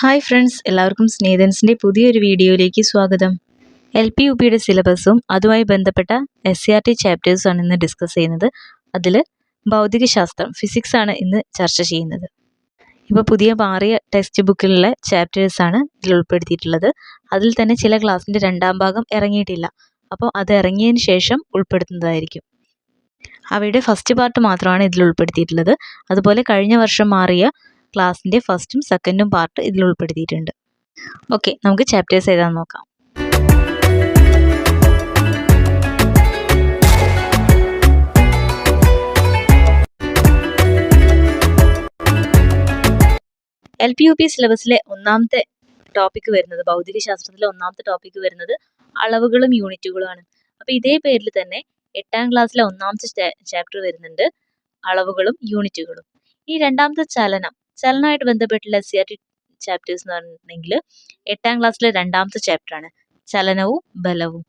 Hi friends എല്ലാവർക്കും സ്നേഹൻസിന്റെ പുതിയൊരു വീഡിയോയിലേക്ക് സ്വാഗതം. എൽ പി യു പിയുടെ സിലബസും അതുമായി ബന്ധപ്പെട്ട എസ് സി ആർ ടി ചാപ്റ്റേഴ്സാണ് ഇന്ന് ഡിസ്കസ് ചെയ്യുന്നത്. അതിൽ ഭൗതികശാസ്ത്രം ഫിസിക്സ് ആണ് ഇന്ന് ചർച്ച ചെയ്യുന്നത്. ഇപ്പോൾ പുതിയ മാറിയ ടെക്സ്റ്റ് ബുക്കിലുള്ള ചാപ്റ്റേഴ്സാണ് ഇതിൽ ഉൾപ്പെടുത്തിയിട്ടുള്ളത്. അതിൽ തന്നെ ചില ക്ലാസ്സിന്റെ രണ്ടാം ഭാഗം ഇറങ്ങിയിട്ടില്ല. അപ്പോൾ അത് ഇറങ്ങിയതിന് ശേഷം ഉൾപ്പെടുത്തുന്നതായിരിക്കും. അവയുടെ ഫസ്റ്റ് പാർട്ട് മാത്രമാണ് ഇതിൽ ഉൾപ്പെടുത്തിയിട്ടുള്ളത്. അതുപോലെ കഴിഞ്ഞ വർഷം മാറിയ ക്ലാസ്സിന്റെ ഫസ്റ്റും സെക്കൻഡും പാർട്ട് ഇതിൽ ഉൾപ്പെടുത്തിയിട്ടുണ്ട്. ഓക്കെ നമുക്ക് ചാപ്റ്റേഴ്സ് ഏതാണെന്ന് നോക്കാം. എൽ പി യു പി സിലബസിലെ ഒന്നാമത്തെ ടോപ്പിക്ക് വരുന്നത് ഭൗതിക ശാസ്ത്രത്തിലെ ഒന്നാമത്തെ ടോപ്പിക്ക് വരുന്നത് അളവുകളും യൂണിറ്റുകളുമാണ് അപ്പോൾ ഇതേ പേരിൽ തന്നെ എട്ടാം ക്ലാസ്സിലെ ഒന്നാമത്തെ ചാപ്റ്റർ വരുന്നുണ്ട് അളവുകളും യൂണിറ്റുകളും ഈ രണ്ടാമത്തെ ചലനം ചലനമായിട്ട് ബന്ധപ്പെട്ടുള്ള സി ആർ ടി ചാപ്റ്റേഴ്സ് എന്ന് പറഞ്ഞിട്ടുണ്ടെങ്കിൽ എട്ടാം ക്ലാസ്സിലെ രണ്ടാമത്തെ ചാപ്റ്റർ ആണ്. ചലനവും ബലവും.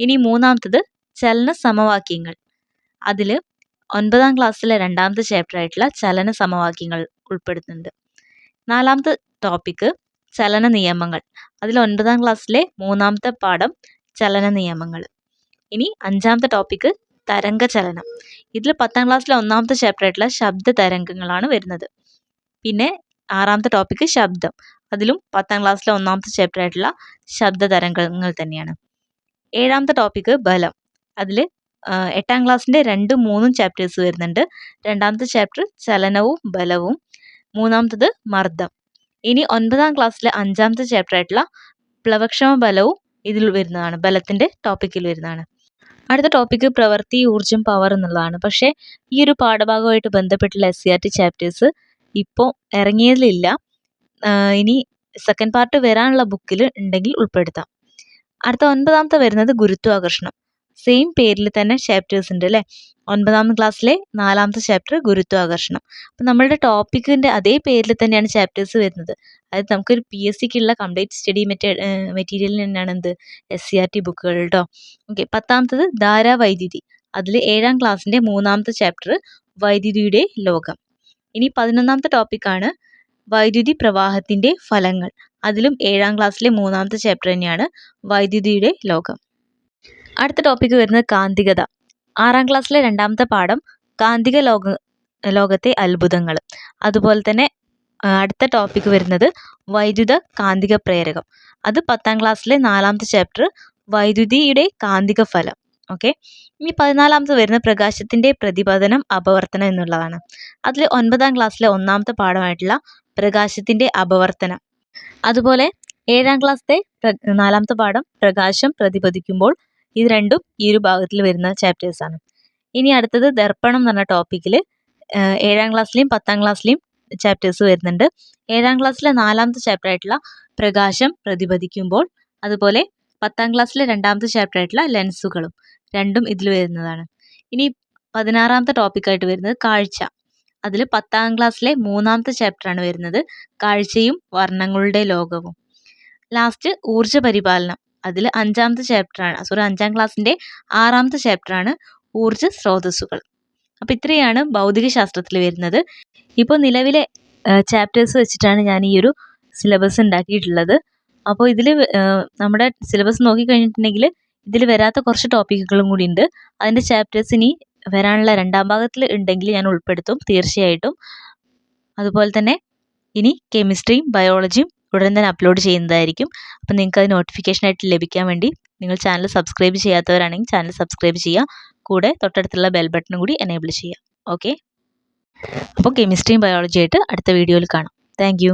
ഇനി മൂന്നാമത്തത് ചലന സമവാക്യങ്ങൾ. അതിൽ ഒൻപതാം ക്ലാസ്സിലെ രണ്ടാമത്തെ ചാപ്റ്റർ ആയിട്ടുള്ള ചലന സമവാക്യങ്ങൾ ഉൾപ്പെടുത്തുന്നുണ്ട്. നാലാമത്തെ ടോപ്പിക്ക് ചലന നിയമങ്ങൾ. അതിൽ ഒൻപതാം ക്ലാസ്സിലെ മൂന്നാമത്തെ പാഠം ചലന നിയമങ്ങൾ. ഇനി അഞ്ചാമത്തെ ടോപ്പിക്ക് തരംഗ ചലനം ഇതിൽ പത്താം ക്ലാസ്സിലെ ഒന്നാമത്തെ ചാപ്റ്റർ ആയിട്ടുള്ള ശബ്ദ തരംഗങ്ങളാണ് വരുന്നത്. പിന്നെ ആറാമത്തെ ടോപ്പിക്ക് ശബ്ദം. അതിലും പത്താം ക്ലാസ്സിലെ ഒന്നാമത്തെ ചാപ്റ്റർ ആയിട്ടുള്ള ശബ്ദ തരംഗങ്ങൾ തന്നെയാണ്. ഏഴാമത്തെ ടോപ്പിക്ക് ബലം. അതിൽ എട്ടാം ക്ലാസ്സിന്റെ രണ്ടും മൂന്നും ചാപ്റ്റേഴ്സ് വരുന്നുണ്ട്. രണ്ടാമത്തെ ചാപ്റ്റർ ചലനവും ബലവും. മൂന്നാമത്തത് മർദ്ദം. ഇനി ഒൻപതാം ക്ലാസ്സിലെ അഞ്ചാമത്തെ ചാപ്റ്റർ ആയിട്ടുള്ള പ്ലവക്ഷമ ബലവും ഇതിൽ വരുന്നതാണ്. ബലത്തിന്റെ ടോപ്പിക്കിൽ വരുന്നതാണ്. അടുത്ത ടോപ്പിക്ക് പ്രവൃത്തി ഊർജം പവർ എന്നുള്ളതാണ്. പക്ഷേ ഈ ഒരു പാഠഭാഗമായിട്ട് ബന്ധപ്പെട്ടുള്ള S C R T chapters ഇപ്പോൾ ഇറങ്ങിയതിലില്ല ഇനി സെക്കൻഡ് പാർട്ട് വരാനുള്ള ബുക്കിൽ ഉണ്ടെങ്കിൽ ഉൾപ്പെടുത്താം. അടുത്ത ഒൻപതാമത്തെ വരുന്നത് ഗുരുത്വാകർഷണം. സെയിം പേരിൽ തന്നെ ചാപ്റ്റേഴ്സ് ഉണ്ട് അല്ലേ? ഒൻപതാം ക്ലാസ്സിലെ നാലാമത്തെ ചാപ്റ്റർ ഗുരുത്വാകർഷണം. അപ്പം നമ്മളുടെ ടോപ്പിക്കിന്റെ അതേ പേരിൽ തന്നെയാണ് ചാപ്റ്റേഴ്സ് വരുന്നത്. അതായത് നമുക്കൊരു പി എസ് സിക്കുള്ള കംപ്ലീറ്റ് സ്റ്റഡി മെറ്റേ മെറ്റീരിയൽ തന്നെയാണ് എന്ത്? എസ് സി ആർ ടി ബുക്കുകൾ കേട്ടോ ഓക്കെ പത്താമത്തത് ധാരാവൈദ്യുതി. അതിൽ ഏഴാം ക്ലാസ്സിന്റെ മൂന്നാമത്തെ ചാപ്റ്റർ വൈദ്യുതിയുടെ ലോകം. ഇനി പതിനൊന്നാമത്തെ ടോപ്പിക്കാണ് വൈദ്യുതി പ്രവാഹത്തിന്റെ ഫലങ്ങൾ. അതിലും ഏഴാം ക്ലാസ്സിലെ മൂന്നാമത്തെ ചാപ്റ്റർ തന്നെയാണ് വൈദ്യുതിയുടെ ലോകം. അടുത്ത ടോപ്പിക്ക് വരുന്നത് കാന്തികത. ആറാം ക്ലാസ്സിലെ രണ്ടാമത്തെ പാഠം കാന്തിക ലോക ലോകത്തെ അത്ഭുതങ്ങൾ. അതുപോലെ തന്നെ അടുത്ത ടോപ്പിക്ക് വരുന്നത് വൈദ്യുത കാന്തിക പ്രേരകം. അത് പത്താം ക്ലാസ്സിലെ നാലാമത്തെ ചാപ്റ്റർ വൈദ്യുതിയുടെ കാന്തിക ഫലം. ഓക്കെ ഇനി പതിനാലാമത് വരുന്ന പ്രകാശത്തിന്റെ പ്രതിപതനം അപവർത്തനം എന്നുള്ളതാണ്. അതിൽ ഒൻപതാം ക്ലാസ്സിലെ ഒന്നാമത്തെ പാഠമായിട്ടുള്ള പ്രകാശത്തിന്റെ അപവർത്തനം. അതുപോലെ ഏഴാം ക്ലാസ്സിലെ നാലാമത്തെ പാഠം പ്രകാശം പ്രതിപദിക്കുമ്പോൾ ഇത് രണ്ടും ഈ ഒരു ഭാഗത്തിൽ വരുന്ന ചാപ്റ്റേഴ്സാണ് ഇനി അടുത്തത് ദർപ്പണം എന്ന് പറഞ്ഞ ടോപ്പിക്കിൽ ഏഴാം ക്ലാസ്സിലെയും പത്താം ക്ലാസ്സിലെയും ചാപ്റ്റേഴ്സ് വരുന്നുണ്ട്. ഏഴാം ക്ലാസ്സിലെ നാലാമത്തെ ചാപ്റ്റർ ആയിട്ടുള്ള പ്രകാശം പ്രതിപദിക്കുമ്പോൾ അതുപോലെ പത്താം ക്ലാസ്സിലെ രണ്ടാമത്തെ ചാപ്റ്റർ ആയിട്ടുള്ള ലെൻസുകളും രണ്ടും ഇതിൽ വരുന്നതാണ്. ഇനി പതിനാറാമത്തെ ടോപ്പിക്കായിട്ട് വരുന്നത് കാഴ്ച. അതിൽ പത്താം ക്ലാസ്സിലെ മൂന്നാമത്തെ ചാപ്റ്ററാണ് വരുന്നത് കാഴ്ചയും വർണങ്ങളുടെ ലോകവും. ലാസ്റ്റ് ഊർജ പരിപാലനം. അതിൽ അഞ്ചാമത്തെ ചാപ്റ്ററാണ് സോറി അഞ്ചാം ക്ലാസ്സിന്റെ ആറാമത്തെ ചാപ്റ്ററാണ് ഊർജ സ്രോതസ്സുകൾ. അപ്പം ഇത്രയാണ് ഭൗതിക ശാസ്ത്രത്തിൽ വരുന്നത്. ഇപ്പോൾ നിലവിലെ ചാപ്റ്റേഴ്സ് വെച്ചിട്ടാണ് ഞാൻ ഈ ഒരു സിലബസ് ഉണ്ടാക്കിയിട്ടുള്ളത്. അപ്പോൾ ഇതിൽ നമ്മുടെ സിലബസ് നോക്കിക്കഴിഞ്ഞിട്ടുണ്ടെങ്കിൽ ഇതിൽ വരാത്ത കുറച്ച് ടോപ്പിക്കുകളും കൂടി ഉണ്ട്. അതിന്റെ ചാപ്റ്റേഴ്സ് ഇനി വരാനുള്ള രണ്ടാം ഭാഗത്തിൽ ഉണ്ടെങ്കിൽ ഞാൻ ഉൾപ്പെടുത്തും തീർച്ചയായിട്ടും. അതുപോലെ തന്നെ ഇനി കെമിസ്ട്രിയും ബയോളജിയും ഉടൻ തന്നെ അപ്ലോഡ് ചെയ്യുന്നതായിരിക്കും. അപ്പം നിങ്ങൾക്ക് അത് നോട്ടിഫിക്കേഷനായിട്ട് ലഭിക്കാൻ വേണ്ടി നിങ്ങൾ ചാനൽ സബ്സ്ക്രൈബ് ചെയ്യാത്തവരാണെങ്കിൽ ചാനൽ സബ്സ്ക്രൈബ് ചെയ്യുക. കൂടെ തൊട്ടടുത്തുള്ള ബെൽ ബട്ടണും കൂടി എനേബിൾ ചെയ്യുക. ഓക്കെ? അപ്പോൾ കെമിസ്ട്രിയും ബയോളജിയായിട്ട് അടുത്ത വീഡിയോയിൽ കാണാം. താങ്ക്